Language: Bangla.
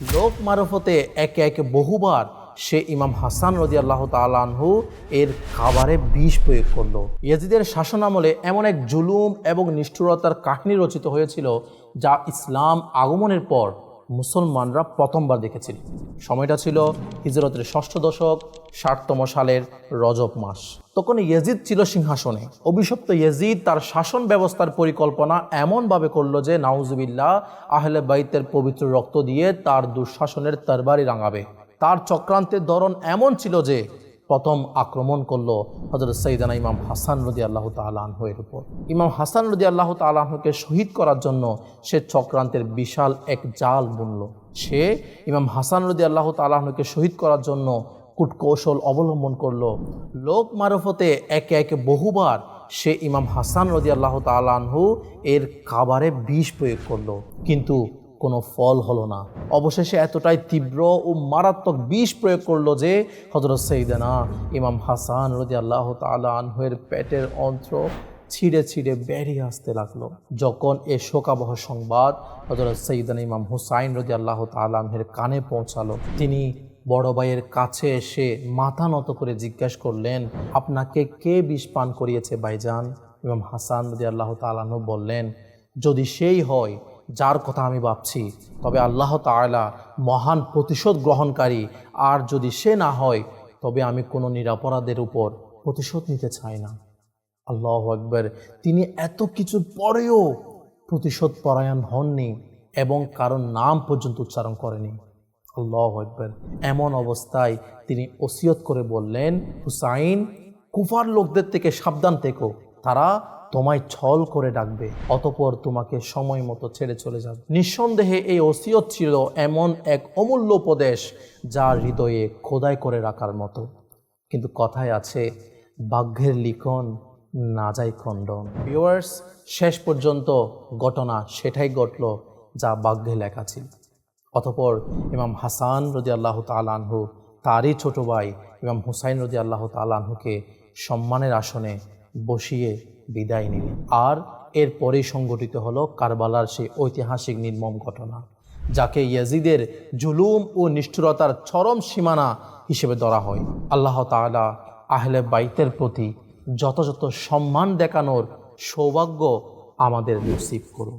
লোক মারফতে একে একে বহুবার সে ইমাম হাসান রদি আল্লাহ তালহু এর খাবারে বিষ প্রয়োগ করল। ইয়াজিদের শাসন আমলে এমন এক জুলুম এবং নিষ্ঠুরতার কাহিনী রচিত হয়েছিল যা ইসলাম আগমনের পর মুসলমানরা প্রথমবার দেখেছিল। সময়টা ছিল হিজরতের ষষ্ঠ দশক, ষাটতম সালের রজব মাস। তখন ইয়েজিদ ছিল সিংহাসনে। অভিশপ্ত ইয়েজিদ তার শাসন ব্যবস্থার পরিকল্পনা এমনভাবে করল যে, নাউজুবিল্লাহ, আহলে বাইতের পবিত্র রক্ত দিয়ে তার দুঃশাসনের তরবারি রাঙাবে। তার চক্রান্তের ধরন এমন ছিল যে প্রথম আক্রমণ করল হজরত সৈদানা ইমাম হাসান রদি আল্লাহ তালাহের উপর। ইমাম হাসান রদি আল্লাহ তালাহকে শহীদ করার জন্য সে চক্রান্তের বিশাল এক জাল বুনল। সে ইমাম হাসান রদি আল্লাহ তালাহকে শহীদ করার জন্য কূটকৌশল অবলম্বন করল। লোক মারফতে একে একে বহুবার সে ইমাম হাসান রদি আল্লাহ তালাহু এর খাবারে বিষ প্রয়োগ করল। কিন্তু কোনো ফল হলো না। অবশেষে এতটাই তীব্র ও মারাত্মক বিষ প্রয়োগ করল যে হজরত সৈদানা ইমাম হাসান রদি আল্লাহ তালাহের পেটের অন্ত্র ছিঁড়ে ছিঁড়ে বেরিয়ে আসতে লাগল। যখন এ শোকাবহ সংবাদ হজরত সৈদানা ইমাম হুসাইন রদি আল্লাহ তালাহের কানে পৌঁছালো, তিনি বড় ভাইয়ের কাছে এসে মাথা নত করে জিজ্ঞেস করলেন, আপনাকে কে বিষ পান করিয়েছে ভাইজান? ইমাম হাসান রদি আল্লাহ তালাহ বললেন, যদি সেই হয় যার কথা আমি ভাবছি, তবে আল্লাহ তাআলা মহান প্রতিশোধ গ্রহণকারী, আর যদি সে না হয়, তবে আমি কোনো নিরাপরাধের উপর প্রতিশোধ নিতে চাই না। আল্লাহ আকবর। তিনি এত কিছুর পরেও প্রতিশোধ পরায়ণ হননি এবং কারোর নাম পর্যন্ত উচ্চারণ করেনি। আল্লাহ আকবর। এমন অবস্থায় তিনি ওসিয়ত করে বললেন, হুসাইন, কুফার লোকদের থেকে সাবধান থেকো। তারা তোমায় ছল করে ডাকবে, অতপর তোমাকে সময় মতো ছেড়ে চলে যাবে। নিঃসন্দেহে এই ওসিয়ত ছিল এমন এক অমূল্য উপদেশ যা হৃদয়ে খোদাই করে রাখার মতো। কিন্তু কথায় আছে বাঘ্যের লিখন না যায় খণ্ডন। ভিউয়ার্স শেষ পর্যন্ত ঘটনা সেটাই ঘটল যা বাঘ্যে লেখা ছিল। অতপর ইমাম হাসান রদি আল্লাহ তালানহু তারই ছোট ভাই ইমাম হুসাইন রদি আল্লাহ তালানহুকে সম্মানের আসনে বসিয়ে বিদায় নিলেন আর এরপরেই সংগঠিত হল কারবালার সেই ঐতিহাসিক নির্মম ঘটনা, যাকে ইয়াজিদের জুলুম ও নিষ্ঠুরতার চরম সীমানা হিসেবে ধরা হয়। আল্লাহ তালা আহলে বাইতের প্রতি যথাযথ সম্মান দেখানোর সৌভাগ্য আমাদের রিসিভ করুন।